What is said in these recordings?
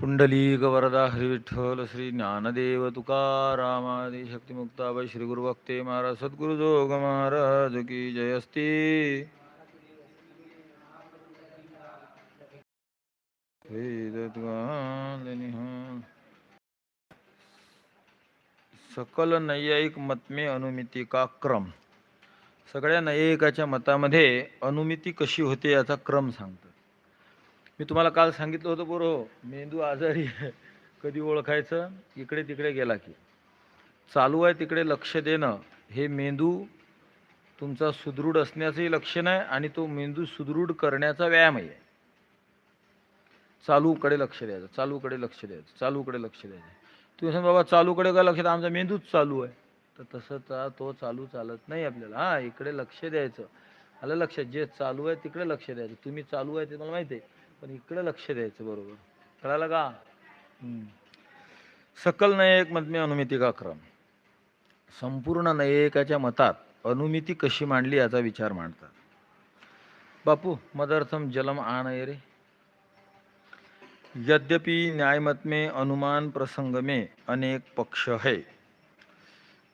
पुंडलीक वरदा हरी विठ्ठल श्री ज्ञानदेव तुकारामादी शक्तिमुक्ताबाई श्री गुरु भक्ते महाराज सद्गुरु जोग महाराज की जय असती सकल नैयायिक मतमे अनुमिती का क्रम? सगळ्या नैयायिकाच्या मतामध्ये अनुमिती कशी होते याचा क्रम सांगतो. मी तुम्हाला काल सांगितलं होतं बरोबर मेंदू आजारी कधी ओळखायचं? इकडे तिकडे गेला की. चालू आहे तिकडे लक्ष देणं. हे मेंदू तुमचा सुदृढ असण्याचंही लक्षण आहे आणि तो मेंदू सुदृढ करण्याचा व्यायामही आहे. चालूकडे लक्ष द्यायचं चालूकडे लक्ष द्यायचं चालूकडे लक्ष द्यायचं. तुम्ही सांग बाबा चालूकडे का लक्ष? द्या आमचा मेंदूच चालू आहे. तर तसं चा तो चालू चालत नाही आपल्याला. हां इकडे लक्ष द्यायचं. आलं लक्षात? जे चालू आहे तिकडे लक्ष द्यायचं. तुम्ही चालू आहे ते मला माहिती आहे. पण इकडे लक्ष द्यायचं बरोबर. कळालं का? सकल नयक मधमे अनुमिती का क्रम संपूर्ण नयकाच्या मतात अनुमिती कशी मांडली याचा विचार मांडतात. बापू मदर्थम जलम आणय रे. यद्यपि न्यायमत में अनुमान प्रसंग में अनेक पक्ष है.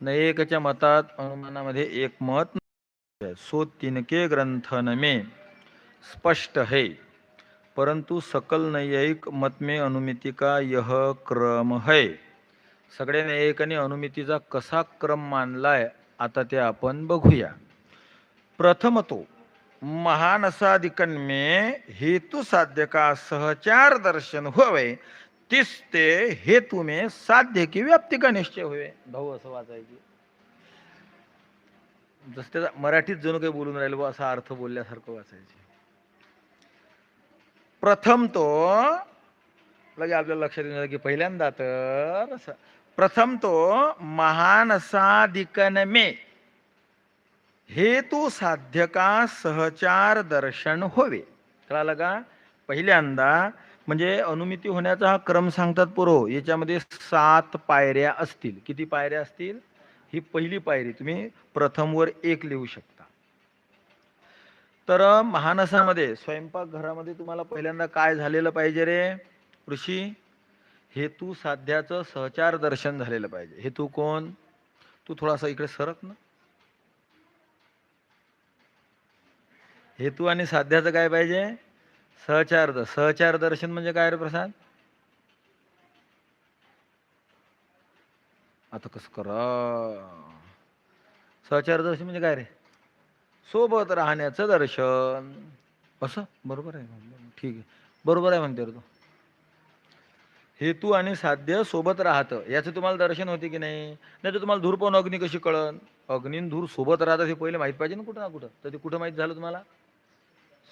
नयेकच्या मतात अनुमानामध्ये एक मत सो तिनके ग्रंथन में स्पष्ट है. परंतु सकल नैयायिक मत में अनुमिति का यह क्रम है। सगळ्या न्यायिकांनी अनुमितीचा कसा क्रम मानलाय आता ते आपण बघूया. प्रथम तो महानसादिकन में हेतु साध्य का सहचार दर्शन होवे तिस ते हेतु में साध्य की व्याप्ती का निश्चय होवे? भाऊ असं वाचायची. जसं त्याचा मराठीत जणू काही बोलून राहिलो बुवा असा अर्थ बोलल्यासारखं वाचायचे. प्रथम तो लगे आपल्याला लक्षात येणार की पहिल्यांदा तर प्रथम तो महानसादिकन मे. हेतू साध्य का सहचार दर्शन होवे. कळालं का? पहिल्यांदा म्हणजे अनुमिती होण्याचा हा क्रम सांगतात पुरो याच्यामध्ये सात पायऱ्या असतील. किती पायऱ्या असतील? ही पहिली पायरी तुम्ही प्रथमवर एक लिहू शकता. तर महानसामध्ये स्वयंपाक घरामध्ये तुम्हाला पहिल्यांदा काय झालेलं पाहिजे रे? ऋषी हेतू साध्याचं सहचार दर्शन झालेलं पाहिजे. हेतू कोण? तू थोडासा इकडे सरक ना. हेतू आणि साध्याचं काय पाहिजे? सहचार द- सहचार दर्शन म्हणजे काय रे प्रसाद? आता कसं करा. सहचार दर्शन म्हणजे काय रे? सोबत राहण्याचं दर्शन. असं? बरोबर आहे. ठीक आहे. बरोबर आहे म्हणते तू. हेतू आणि साध्य सोबत राहतं. याचं तुम्हाला दर्शन होते की नाही? नाही तर तुम्हाला धूर पाहून अग्नी कशी कळन? अग्नीन धूर सोबत राहतात हे पहिले माहीत पाहिजे ना कुठं ना कुठं? तर ते कुठं माहीत झालं तुम्हाला?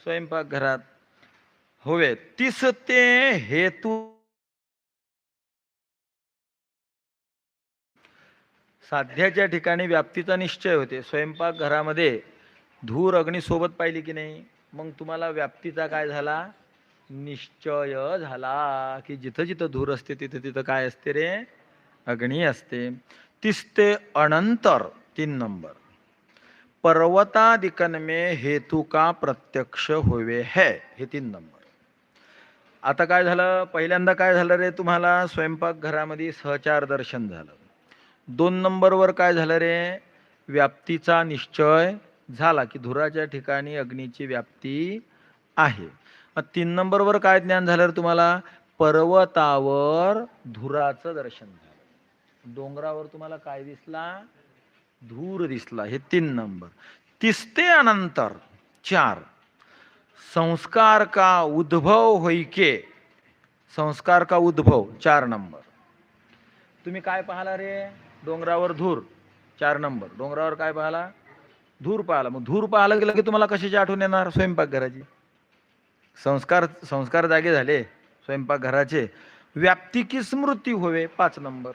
स्वयंपाक घरात. होवे तिस ते हेतू. साध्याच्या ठिकाणी व्याप्तीचा निश्चय होते. स्वयंपाक घरामध्ये धूर अग्नीसोबत पाहिली की नाही? मग तुम्हाला व्याप्तीचा काय झाला? निश्चय झाला की जिथं जिथं धूर असते तिथं तिथं काय असते रे? अग्नी असते. तिसते अनंतर तीन नंबर. पर्वतादिकन में हेतु का प्रत्यक्ष होवे है? हे तीन नंबर. आता काय झालं? पहिल्यांदा काय झालं रे तुम्हाला? स्वयंपाकघरामध्ये सहचार दर्शन झालं. दोन नंबरवर काय झालं रे? व्याप्तीचा निश्चय झाला की धुराच्या ठिकाणी अग्नीची व्याप्ती आहे. तीन नंबरवर काय ज्ञान झालं तुम्हाला? पर्वतावर धुराचं दर्शन झालं. डोंगरावर तुम्हाला काय दिसला? धूर दिसला. हे तीन नंबर. तिसते अनंतर चार. संस्कार का उद्भव होईके? संस्कार का उद्भव? चार नंबर. तुम्ही काय पाहला रे? डोंगरावर धूर. चार नंबर. डोंगरावर काय पाहला? धूर पाहला. मग धूर पाहायला गेलं की तुम्हाला कशाची आठवण येणार? स्वयंपाकघराची. संस्कार संस्कार जागे झाले स्वयंपाकघराचे. व्याप्ती की स्मृती होवे पाच नंबर.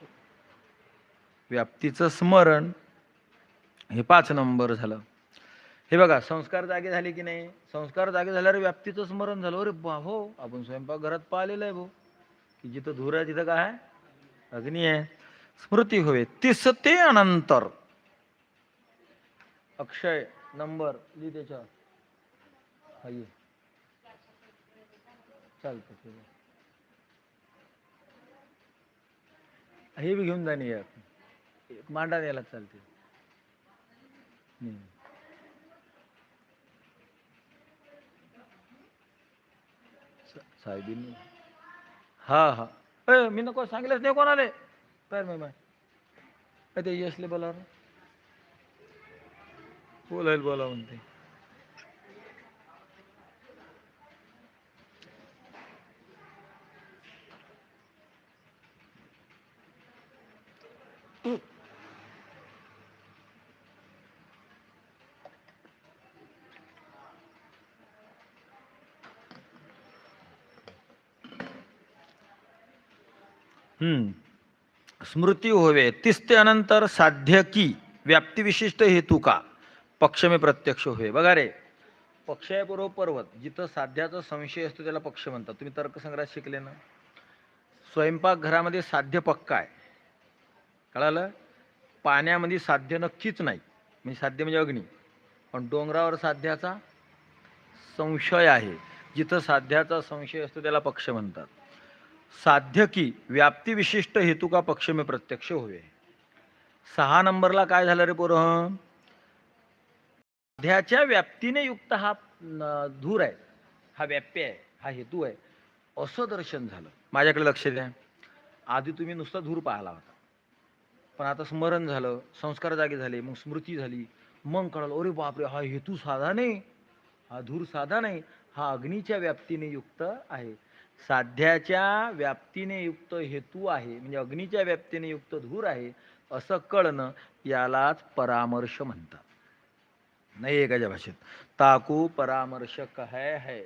व्याप्तीचं स्मरण हे पाच नंबर झालं. हे बघा संस्कार जागे झाले की नाही? संस्कार जागे झाल्यावर व्याप्तीचं स्मरण झालं. अरे बा हो आपण स्वयंपाकघरात पाहिलेलं आहे भाऊ की जिथं धूर आहे तिथं काय आहे? अग्नी आहे. स्मृती होवे. तिस ते अनंतर. अक्षय नंबर लिह त्याच्यावर. हा ये. चालतं ठीक आहे. हे बी घेऊन जाणे एक मांडा द्यायला चालते हम्म. साहेबीन हा हा. ए मी नको सांगितलंच नाही कोणाले. काय मी माय ते यशले बोलावर बोलायला बोला म्हणते. हम्म. स्मृती होवे तिसते अनंतर साध्य की व्याप्तिविशिष्ट हेतू का? पक्ष में प्रत्यक्ष होय. बघा रे. पक्ष आहे पर्वत जिथं साध्याचा संशय असतो त्याला पक्ष म्हणतात. तुम्ही तर्कसंग्रहात शिकले ना? स्वयंपाक घरामध्ये साध्य पक्का आहे. कळालं? पाण्यामध्ये साध्य नक्कीच नाही. म्हणजे साध्य म्हणजे अग्नी. पण डोंगरावर साध्याचा संशय आहे. जिथं साध्याचा संशय असतो त्याला पक्ष म्हणतात. साध्य की व्याप्ती विशिष्ट हेतू का पक्ष मी प्रत्यक्ष होवे सहा नंबरला काय झालं रे पोरं? सध्याच्या व्याप्तीने युक्त हा धूर आहे. हा व्याप्य आहे हा हेतू आहे. असं दर्शन झालं. माझ्याकडे लक्ष द्या. आधी तुम्ही नुसता धूर पाहिला होता. पण आता स्मरण झालं संस्कार जागे झाले मग स्मृती झाली. मग कळलं अरे बापरे हा हेतू साधा नाही. हा धूर साधा नाही. हा अग्नीच्या व्याप्तीने युक्त आहे. साध्याच्या व्याप्तीने युक्त हेतू आहे. म्हणजे अग्नीच्या व्याप्तीने युक्त धूर आहे. असं कळणं यालाच परामर्श म्हणतात. नाही एकाच्या भाषेत? ताकू परामर्शक है है.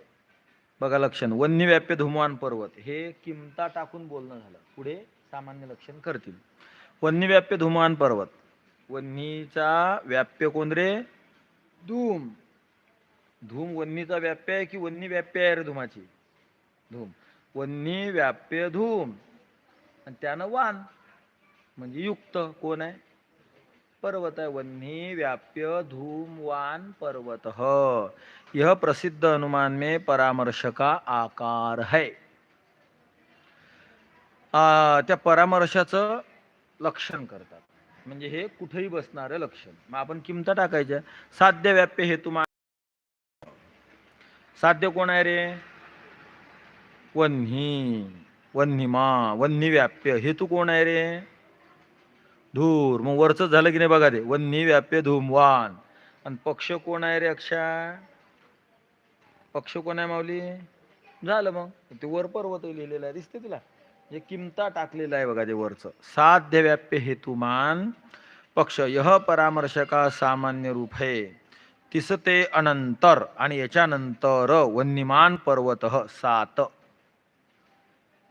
बघा लक्षण. वन्यव्याप्य व्याप्य धुमान पर्वत. हे किमता टाकून बोलणं झालं. पुढे सामान्य लक्षण करतील. वन्यव्याप्य व्याप्य धुमान पर्वत. वन्नीचा व्याप्य कोण रे? धूम. धूम वन्नीचा व्याप्य आहे की वन्नी व्याप्य आहे रे धुमाची? धूम. वन्नी व्याप्य धूम. आणि त्यानं वान. म्हणजे युक्त कोण आहे? पर्वत आहे व्याप्य धूमवान पर्वत। यह प्रसिद्ध अनुमान में परामर्श का आकार है। आ, त्या परामर्शाचं लक्षण करतात। म्हणजे हे कुठेही बसणारं लक्षण. मग आपण किमता टाकायच्या? साध्य व्याप्य हेतू तुम्हा साध्य कोण आहे रे? वन्ही वन्हिमा वन्ही व्याप्य हेतू कोण आहे रे? धूर. मग वरच झालं की नाही बघा ते. वन्नी व्याप्य धूमवान. आणि पक्ष कोण आहे रे अक्षा? पक्ष कोण आहे माऊली? झालं मग. ते वर पर्वत लिहिलेलं आहे. दिसते तुला? हे किमता टाकलेलं आहे बघा ते वरचं. साध्य व्याप्य हेतुमान. पक्ष यह परामर्शका सामान्य रूप. हे तिसते अनंतर आणि याच्यानंतर वन्यमान पर्वत सात.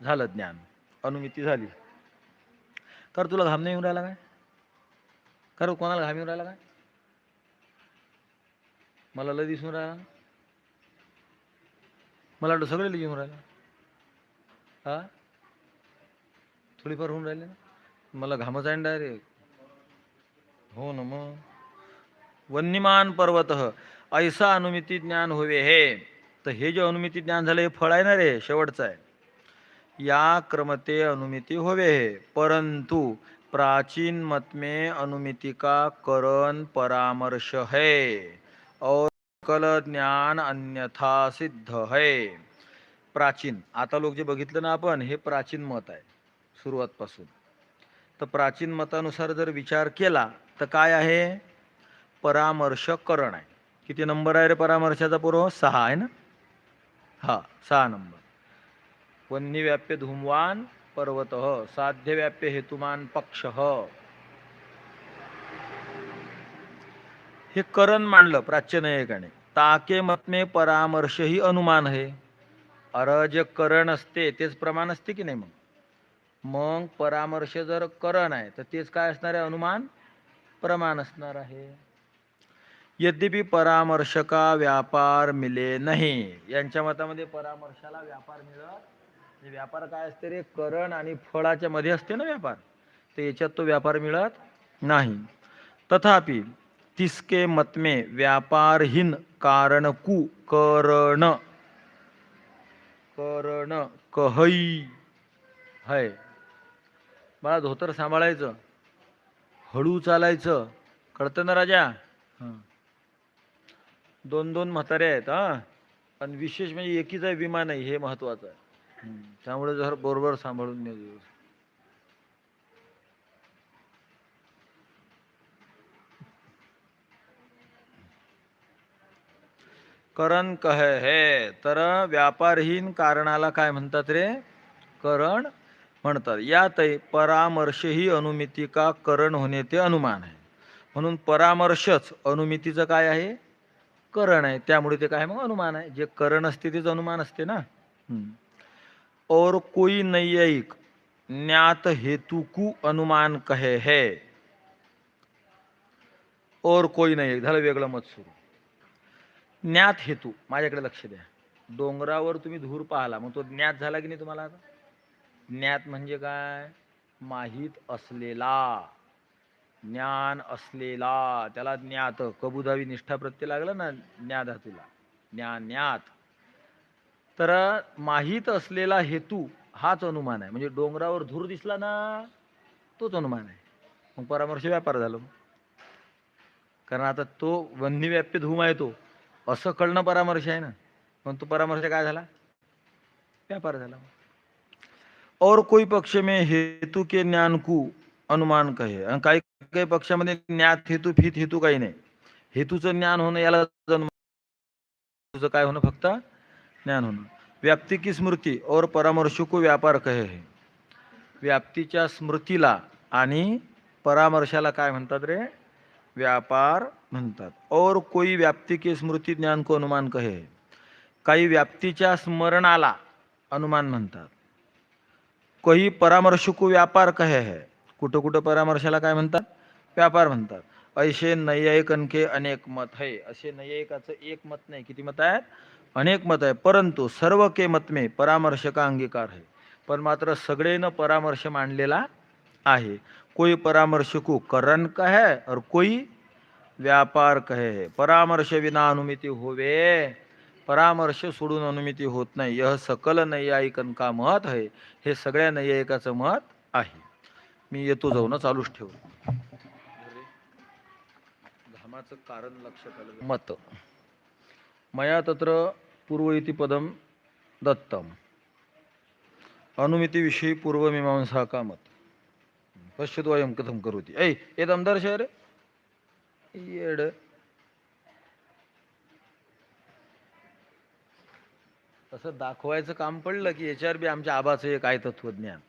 झालं ज्ञान. अनुमिती झाली. कर तुला घाम नाही येऊन राहिला काय? कर कोणाला घाम येऊन राहिला काय? मला लय दिसून राहिला. मला वाटतं सगळे येऊन राहिला. हा? थोडीफार होऊन राहिले ना? मला घामच आहे डायरेक्ट हो ना मग. वन्यमान पर्वत ऐसा अनुमिती ज्ञान होवे हे. तर हे जे अनुमिती ज्ञान झालं हे फळ आहे ना रे? शेवटचं आहे. या क्रमते अनुमिति होवे परंतु प्राचीन मत में अनुमिति का करण परामर्श है. और कल ज्ञान अन्यथा सिद्ध है. प्राचीन. आता लोक जे बघितलं ना आपण हे प्राचीन मत आहे सुरुवातपासून. तर प्राचीन मतानुसार जर विचार केला तर काय आहे? परामर्श करण आहे. किती नंबर आहे रे परामर्शाचा पूर्व सहा आहे ना? हा सहा नंबर. वन्यव्याप्य धूमवान पर्वत साध्यव्याप्य हेतुमान पक्ष। हे करण मांडलं प्राच्यनायकाने. ताके मत परामर्श ही अनुमान आहे. अरे जे करण असते तेच प्रमाण असते की नाही मग? मग परामर्श जर करण आहे तर तेच काय असणार आहे अनुमान? प्रमाण असणार आहे. यद्यपि परामर्श का व्यापार मिले नाही यांच्या मतामध्ये परामर्शाला व्यापार मिळत म्हणजे व्यापार काय असते रे? करण आणि फळाच्या मध्ये असते ना व्यापार. तर याच्यात तो व्यापार मिळत नाही. तथापि तिसके मतमे व्यापारहीन कारण कु करण. करण कहई है. बाळा धोतर सांभाळायचं. हळू चालायचं. कळतं ना राजा? दोन दोन म्हातारे आहेत हा. आणि विशेष म्हणजे एकीच आहे विमान आहे हे महत्वाचं आहे. त्यामुळे जर बरोबर सांभाळून दिवस. करण कह हे तर व्यापारहीन कारणाला काय म्हणतात रे? करण म्हणतात यातही परामर्श ही अनुमिती का करण होणे ते अनुमान आहे. म्हणून परामर्शच अनुमितीचं काय आहे? करण आहे. त्यामुळे ते काय मग अनुमान आहे? जे करण असते तेच अनुमान असते ना? हम्म. और कोई नैयिक ज्ञात हेतु कु अनुमान कहे है। और कोई नाही झालं वेगळं मत सुरू. ज्ञात हेतू माझ्याकडे लक्ष द्या. डोंगरावर तुम्ही धूर पाहला मग तो ज्ञात झाला की नाही तुम्हाला आता? ज्ञात म्हणजे काय? माहीत असलेला. ज्ञान असलेला. त्याला ज्ञात कबुधावी निष्ठा प्रत्यय लागला ना ज्ञाधातूला. ज्ञान ज्ञात. तर माहीत असलेला हेतू हाच अनुमान आहे. म्हणजे डोंगरावर धूर दिसला ना तोच अनुमान आहे. मग परामर्श व्यापार झालो कारण आता तो वन्यव्याप्य धूम आहे तो. असं कळणं परामर्श आहे ना. पण तो परामर्श काय झाला? व्यापार झाला और कोई पक्ष में हेतु के ज्ञानकू अनुमान कहे. आणि काही काही पक्षामध्ये ज्ञात हेतू फित हेतू काही नाही. हेतूचं ज्ञान होणं याला अनुमान. काय होणं फक्त ज्ञान होणं व्याप्ती की स्मृती और परामर्श को व्यापार कहे हे. व्याप्तीच्या स्मृतीला आणि परामर्शाला काय म्हणतात रे? व्यापार म्हणतात. और कोई व्याप्ती की स्मृती ज्ञान को अनुमान कहे है. काही व्याप्तीच्या स्मरणाला अनुमान म्हणतात. काही परामर्शको व्यापार कहे है. कुठं कुठं परामर्शाला काय म्हणतात? व्यापार म्हणतात. ऐसे नैयायिकांके अनेक मत है. असे नैयायिकाचं एक मत नाही. किती मत आहेत? अनेक मत आहे परंतु सर्व के मत में परामर्श का अंगीकार है पण मात्र सगळेनं परामर्श मांडलेला आहे. कोई परामर्श को करण कहे और कोई व्यापार कहे है. परामर्श विना अनुमिती होवे परामर्श सोडून अनुमिती होत नाही. यह सकल नैयायिकन का मत आहे हे सगळ्या नैयायिकाचं मत आहे. मी येतो जाऊ ना चालूच ठेव घामाचं कारण लक्षात आलं. मत. मया तत्र पूर्व इति पदं दत्तम। अनुमितीविषयी पूर्वमीमांसा का मत। पश्यतु अयं कथं करोति। ऐ एतं दर्शय रे। येड। तसं दाखवायचं काम पडलं की याच्यावर बी आमच्या आबाचं एक आहे तत्वज्ञान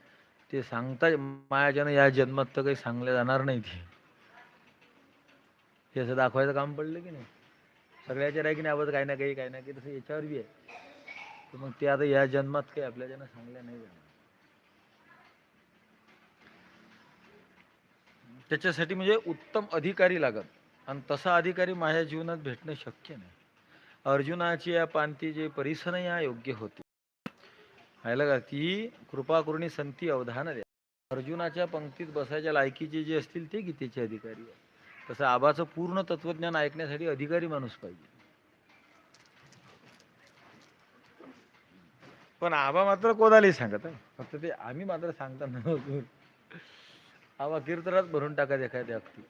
ते सांगता मायाच्यानं या जन्मात तर काही सांगले जाणार नाही ते असं दाखवायचं काम पडलं की नाही? सगळ्याच्या आहे की नाही आवाज काही ना काही काही ना काही तसं याच्यावर बी आहे. तर मग ते आता या जन्मात काही आपल्याच्यानं सांगल्या नाही जाणार. त्याच्यासाठी म्हणजे उत्तम अधिकारी लागत. आणि तसा अधिकारी माझ्या जीवनात भेटणं शक्य नाही. अर्जुनाची या पांती जे परिसन या योग्य होती. व्हायला का? ती कृपा करुणी संती अवधान द्या. अर्जुनाच्या पंक्तीत बसायच्या लायकीचे जे असतील ते गीतेचे अधिकारी आहे तसं आबाचं पूर्ण तत्वज्ञान ऐकण्यासाठी अधिकारी माणूस पाहिजे. पण आबा मात्र कोणालाही सांगत आहे. फक्त ते आम्ही मात्र सांगताना आबा कीर्तनात भरून टाका एखाद्या अगदी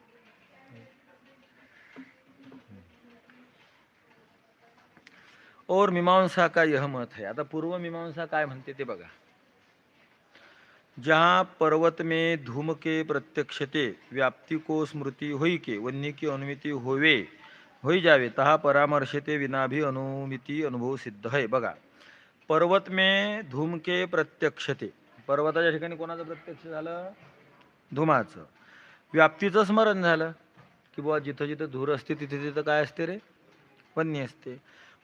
और मीमांसा का यह मत है? आता पूर्व मीमांसा काय म्हणते ते बघा. जहाँ पर्वत में धूम के प्रत्यक्षते व्याप्ति को स्मृति होई के वन्य की अनुमिति होवे होई जावे तहा परामर्शते विना भी अनुमिति अनुभव सिद्ध है। बघा पर्वत में धूम के प्रत्यक्षते पर्वताच्या ठिकाणी कोणाचं प्रत्यक्ष झालं? धुमाचं. व्याप्तीचं स्मरण झालं की बुवा जिथं जिथं धूर असते तिथे तिथं काय असते रे? वन्य असते.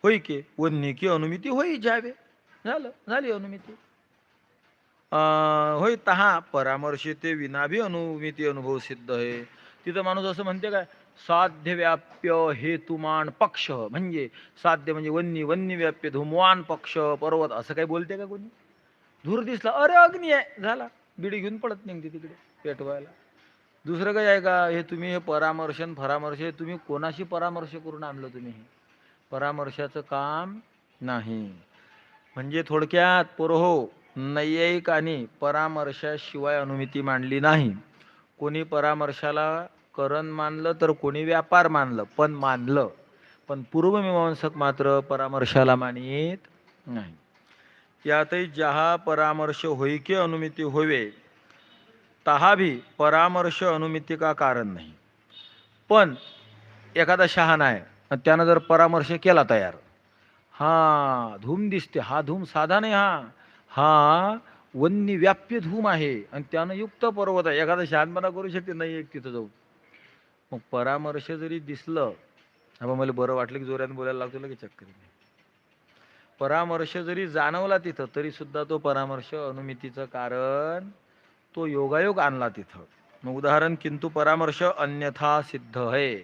होई के वन्य की अनुमिती होई जावे. झालं झाली अनुमिती. होय तहा परामर्शिते ते विनाभी अनुमिती अनुभव सिद्ध आहे. तिथं माणूस असं म्हणते काय साध्य व्याप्य हेतुमान पक्ष म्हणजे साध्य म्हणजे वन्य वन्य व्याप्य धुमवान पक्ष पर्वत असं काही बोलते का कोणी? धूर दिसला अरे अग्नी आहे झाला. बिडी घेऊन पडत निघते तिकडे पेटवायला. दुसरं काही आहे का हे तुम्ही हे परामर्शन परामर्श हे तुम्ही कोणाशी परामर्श करून आणलं तुम्ही हे? परामर्शाचं काम नाही. म्हणजे थोडक्यात पोरहो नैयायिकांनी परामर्शाशिवाय अनुमिती मांडली नाही. कोणी परामर्शाला करण मानलं तर कोणी व्यापार मानलं पण मानलं. पण पूर्वमीमांसक मात्र परामर्शाला मानित नाही. यातही जहा परामर्श होई की अनुमिती होवे तहा भी परामर्श अनुमिती का कारण नाही. पण एखादा शहाणा आहे त्यानं जर परामर्श केला तयार. हा धूम दिसते हा धूम साधा नाही हा. हा वन्य व्याप्य धूम आहे आणि त्यानं युक्त पर्वत आहे. एखादा शहानपणा करू शकते नाही एक तिथं जाऊ मग परामर्श जरी दिसलं हा मला बरं वाटलं की जोऱ्यात बोलायला लागतो लगेच चक्कर परामर्श जरी जाणवला तिथं तरी सुद्धा तो परामर्श अनुमितीचं कारण तो योगायोग आणला तिथं. मग उदाहरण किंतु परामर्श अन्यथा सिद्ध आहे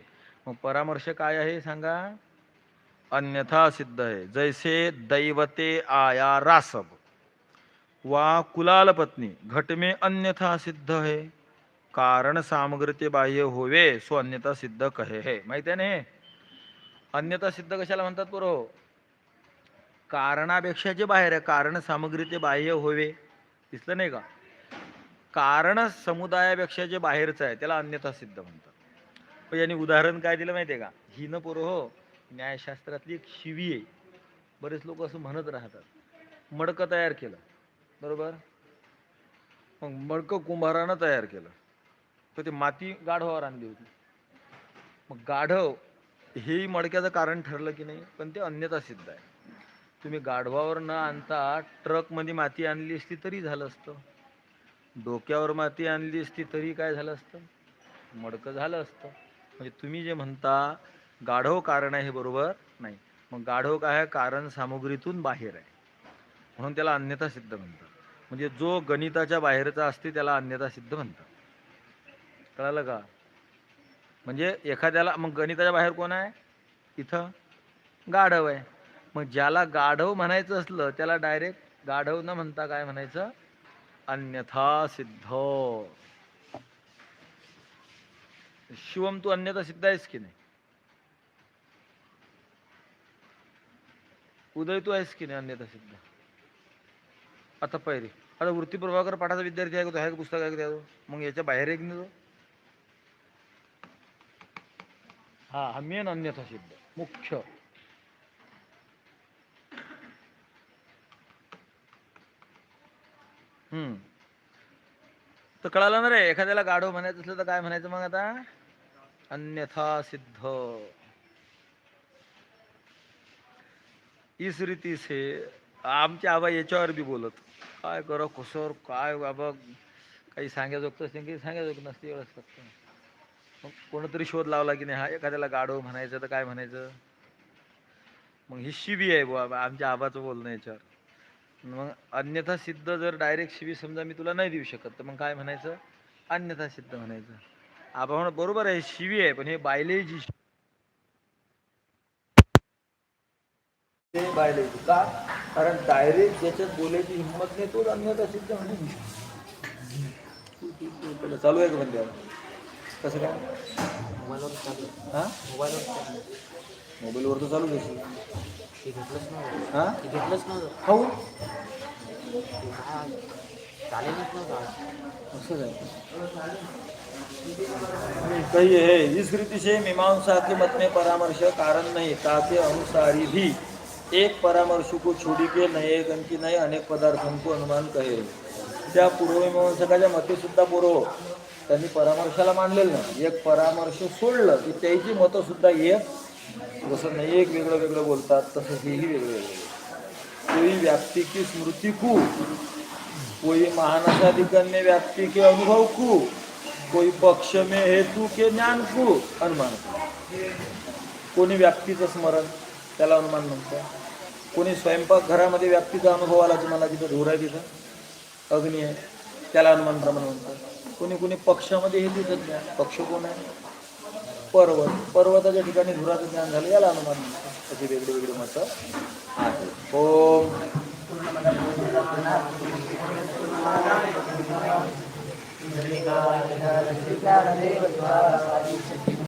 मग परामर्श काय आहे सांगा? अन्यथा सिद्ध आहे जैसे दैवते आया रासब वा कुलाल पत्नी घटमे अन्यथा सिद्ध हे। कारण सामग्री बाह्य होवे सो अन्यथा सिद्ध कहे हे। माहिती आहे ना हे? अन्यथा सिद्ध कशाला म्हणतात बरो कारणापेक्षा जे बाहेर आहे कारण सामग्री ते बाह्य होवे. दिसलं नाही का? कारण समुदायापेक्षा जे बाहेरचं आहे त्याला अन्यथा सिद्ध म्हणतात. पण यांनी उदाहरण काय दिलं माहिती आहे का? ही न हो न्यायशास्त्रातली एक शिवी आहे. बरेच लोक असं म्हणत राहतात. मडकं तयार केलं. बरोबर? मग मडकं कुंभारानं तयार केलं. तर ते माती गाढवावर आणली होती. मग गाढव हेही मडक्याचं कारण ठरलं की नाही पण ते अन्यथा सिद्ध आहे. तुम्ही गाढवावर न आणता ट्रकमध्ये माती आणली असती तरी झालं असतं. डोक्यावर माती आणली असती तरी काय झालं असतं? मडकं झालं असतं. म्हणजे तुम्ही जे म्हणता गाढव कारण आहे हे बरोबर नाही. मग गाढव काय कारण सामुग्रीतून बाहेर आहे. म्हणून त्याला अन्यथा सिद्ध म्हणतात. म्हणजे जो गणिताच्या बाहेरचा असते त्याला अन्यथा सिद्ध म्हणतात. कळालं का? म्हणजे एखाद्याला मग गणिताच्या बाहेर कोण आहे? इथं गाढव आहे. मग ज्याला गाढव म्हणायचं असलं त्याला डायरेक्ट गाढव न म्हणता काय म्हणायचं? अन्यथा सिद्ध. शिवम तू अन्यथा सिद्ध आहेस की नाही? उदय तू आहेस की नाही अन्यथा सिद्ध? आता पहिली आता वृत्ती प्रभाकर पाठाचा विद्यार्थी आहे का तो? आहे का पुस्तक आहे का मग याच्या बाहेर एक नाही तो हा हा मेन अन्यथा सिद्ध मुख्य. हम्म. तर कळालं ना रे एखाद्याला गाढव म्हणायचं असलं तर काय म्हणायचं मग आता? अन्यथा सिद्ध. इस रीती से आमचे आबा याच्यावर बी बोलत. काय करा कसर काय बाबा काही सांगायचं असते काही सांगायचं नसते एवढंच फक्त. मग कोणतरी शोध लावला की नाही हा एखाद्याला गाढव म्हणायचं तर काय म्हणायचं? मग ही शिबी आहे बाबा आमच्या आबाचं बोलणं याच्यावर. मग अन्यथा सिद्ध जर डायरेक्ट शिबी समजा मी तुला नाही देऊ शकत तर मग काय म्हणायचं? अन्यथा सिद्ध म्हणायचं. आबा म्हण बरोबर आहे शिवी आहे पण हे बायले जी ते बायले का? कारण डायरेक्ट ज्याच्यात बोलायची हिंमत नाही तोच अन्यथा सिद्ध म्हणजे चालू आहे का म्हणजे कसं काय? मोबाईलवर चालू हां? मोबाईलवर चालू मोबाईलवर तर चालू देशील ते घेतलंच नव्हतं हा? ते घेतलंच नव्हतं हो. ते काय? चालेलच नव्हतं आज. असं कही है इस रीति से मीमांसा के मत में परामर्श कारण नहीं ताके अनुसारी भी एक परामर्श को छोड़ी के नए गण की नए अनेक पदार्थों को अनुमान कहे त्या पूर्वमीमांसकाच्या मते सुद्धा पूर्व त्यांनी परामर्शाला मानलेलं नाही. एक परामर्श सोडलं की त्याची मतं सुद्धा एक. जसं नाही एक वेगळं वेगळं बोलतात तसं हेही वेगळं वेगळं कोई व्याप्ती की स्मृती को? कोई महानसाधिकरण व्याप्ती की के अनुभव को? कोई पक्ष मे हेतू के ज्ञान को? अनुमान कोणी व्याप्तीचं स्मरण त्याला अनुमान म्हणतो कोणी स्वयंपाक घरामध्ये व्याप्तीचा अनुभव आला तुम्हाला तिथं धूर आहे तिथं अग्नी आहे त्याला अनुमान प्रमाण म्हणतात कोणी कोणी पक्षामध्ये हे तिथं ज्ञान पक्ष कोण आहे पर्वत पर्वताच्या ठिकाणी धुराचं ज्ञान झालं याला अनुमान म्हणतात अशी वेगळी वेगळी मतं आहेत ओम